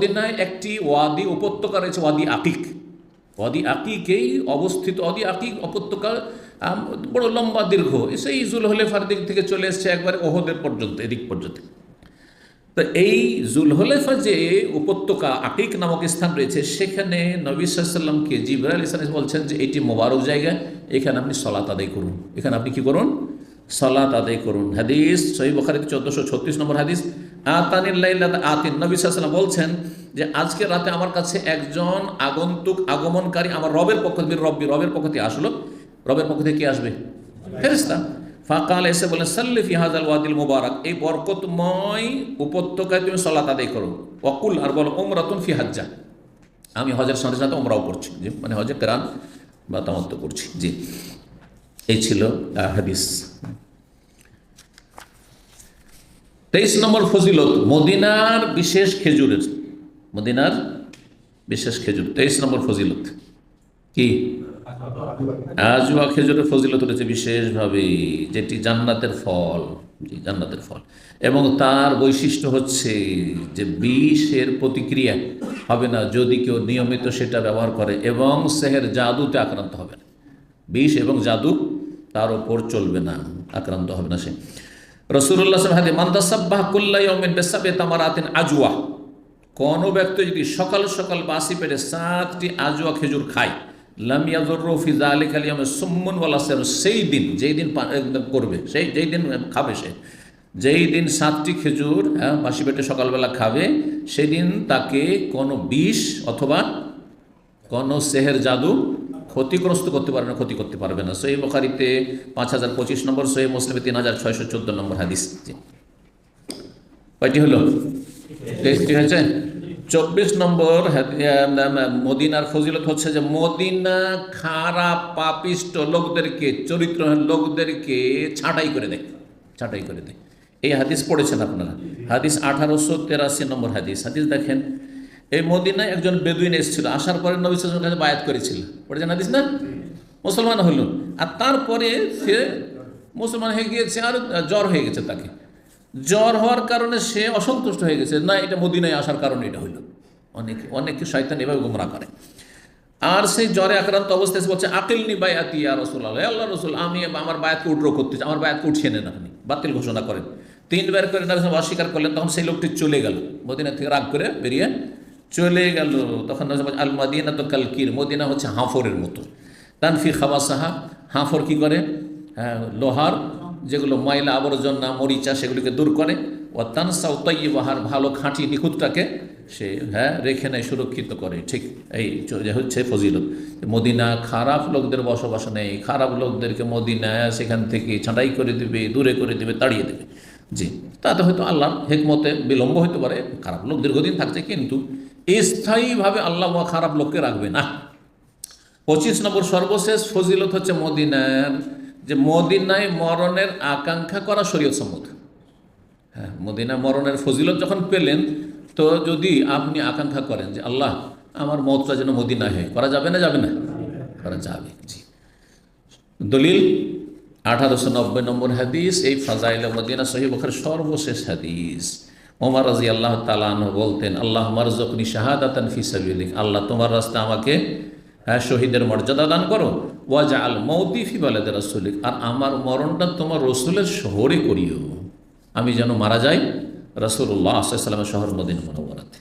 মদিনায় একটি ওয়াদি উপত্যকা রয়েছে, ওয়াদি আকিক। ওয়াদি আকিকেই অবস্থিত, ওয়াদি আকিক উপত্যকা বড় লম্বা, দীর্ঘ। সেই জুলহলেফার দিক থেকে চলে এসছে একবারে ওহদের পর্যন্ত, এদিক পর্যন্ত। তো এই জুলহলেফা যে উপত্যকা, আকিক নামক স্থান রয়েছে, সেখানে নবী সাল্লামকে জিবরাল ইসলাম বলছেন যে, এটি মোবারক জায়গা, এখানে আপনি সলাত আদায় করুন। এখানে আপনি কি করুন? সলাত আদায় করুন। হাদিস সহি বখারিতে চোদ্দোশো ছত্রিশ নম্বর হাদিস আতানিল্লাহ আতিন। নবী সাল্লাম বলছেন যে, আজকে রাতে আমার কাছে একজন আগন্তুক, আগমনকারী আমার রবের পক্ষ থেকে রব্বি, রবের পক্ষ থেকে আসলো। রবের পক্ষ থেকে কে আসবে? ফেরিস্তা ফাকাল এসে বলেন সাল্লি ফিহাজাল ওয়াদিল মুবারক। এই বরকতময় উপত্যকায় তুমি সলাত আদায় করো। ওয়াকুল আর বলো ওমরাতুন ফি হাজ্জা। আমি হজের সাথে সাথে ওমরাও করছি। জি মানে হজে কেরান বা তামত্ব করছি। জি, এই ছিল হাদিস। তেইশ নম্বর ফজিলত, মদিনার বিশেষ খেজুরের, মদিনার বিশেষ খেজুর, তেইশ নম্বর ফজিলত। কি? আজওয়া খেজুরের ফজিলত রয়েছে বিশেষভাবে, যেটি জান্নাতের ফল, জি, জান্নাতের ফল। এবং তার বৈশিষ্ট্য হচ্ছে যে বিষের প্রতিক্রিয়া হবে না যদি কেউ নিয়মিত সেটা ব্যবহার করে এবং সেহের জাদুতে আক্রান্ত হবে না। বিষ এবং জাদু তার ওপর চলবে না, আক্রান্ত হবে না সে। রসুল্লাহ আজুয়া কোনো ব্যক্তি যদি সকাল সকাল বাসি পেটে সাতটি আজুয়া খেজুর খায় সেই দিন, যেই দিন করবে, সেই, যেই দিন খাবে সে, যেই দিন সাতটি খেজুর হ্যাঁ বাসি পেটে সকালবেলা খাবে, সেদিন তাকে কোনো বিষ অথবা কোনো সেহের জাদু ক্ষতিগ্রস্ত করতে পারবে না, ক্ষতি করতে পারবে না। সহি বখারিতে পাঁচ হাজার পঁচিশ নম্বর সহি মুসলিমে তিন হাজার ছয়শো চোদ্দ নম্বর হাদিস। কয়টি হলো? তেইশটি হয়েছে? চব্বিশ নম্বর মদিনার ফজিলত হচ্ছে যে মদিনা খারাপ পাপিষ্ট লোকদেরকে, চরিত্রহীন লোকদেরকে ছাঁটাই করে দেয়। ছাঁটাই করে দেয়। এই হাদিস পড়েছেন আপনারা? হাদিস আঠারোশো তেরাশি নম্বর হাদিস। হাদিস দেখেন এই মদিনায় একজন বেদুইন এসেছিল। আসার পরে নবী কাছে বায়াত করেছিল। পড়েছেন হাদিস না? মুসলমান হলো আর তারপরে সে মুসলমান হয়ে গিয়েছে আর জ্বর হয়ে গেছে তাকে। জ্বর হওয়ার কারণে সে অসন্তুষ্ট হয়ে গেছে। না, এটা মদিনায় আসার কারণে এটা হইল। অনেকে অনেকে শয়তান এভাবে গুমরা করে। আর সেই জ্বরে আক্রান্ত অবস্থায় বলছে আকিল নি বায়াতি আর রসুল আল্লাহ আল্লাহ রসুল, আমি আমার বায়াতকে উড্র করতে আমার বায়াতকে উঠিয়ে নেন আপনি। বাতিল ঘোষণা করেন। তিনবার করে অস্বীকার করলেন, তখন সেই লোকটি চলে গেল। মদিনা থেকে রাগ করে বেরিয়ে চলে গেল। তখন আল মদিনা তো কালকির মদিনা হচ্ছে হাঁফরের মতো। তানফি খাবা সাহা হাঁফর কি করে? হ্যাঁ লোহার, যেগুলো ময়লা আবর্জনা, মরিচা, সেগুলিকে দূর করে। ও তানসা উতাই বাহার ভালো খাঁটি নিখুঁতটাকে সে হ্যাঁ রেখে নেয়, সুরক্ষিত করে। ঠিক এই হচ্ছে ফজিলত। মদিনা খারাপ লোকদের বসবাস নেই। খারাপ লোকদেরকে মদিনা সেখান থেকে ছাঁটাই করে দিবে, দূরে করে দিবে, তাড়িয়ে দেবে। জি। তাতে হয়তো আল্লাহর হেকমতে বিলম্ব হতে পারে, খারাপ লোক দীর্ঘদিন থাকছে, কিন্তু স্থায়ীভাবে আল্লাহ খারাপ লোককে রাখবে না। পঁচিশ নম্বর সর্বশেষ ফজিলত হচ্ছে মদিনার, যে মদিনায় মরণের আকাঙ্ক্ষা করা শরীয়ত সম্মত। হ্যাঁ মদিনা মরণের ফজিলত যখন পেলেন, তো যদি আপনি আকাঙ্ক্ষা করেন যে আল্লাহ, আমার মতটা যেন মদিনা হয়, করা যাবে না যাবে না? করা যাবে, জি। দলিল আঠারোশো নব্বই নম্বর হাদিস, এই ফাজাইল মদিনা সহি সর্বশেষ হাদিস। ওমর রাজি আল্লাহ তালান বলতেন, আল্লাহ মারজকনি শাহাদাতান ফি সাবিলিক, আল্লাহ তোমার রাস্তা আমাকে শহীদের মর্যাদা দান করো। ওয়াজা আল মৌতি ফি বালেদের রসুলিক, আর আমার মরণটা তোমার রসুলের শহরে করিও। আমি যেন মারা যাই রসুল্লাহ আসালামের শহর মদিনা মনোবরাতে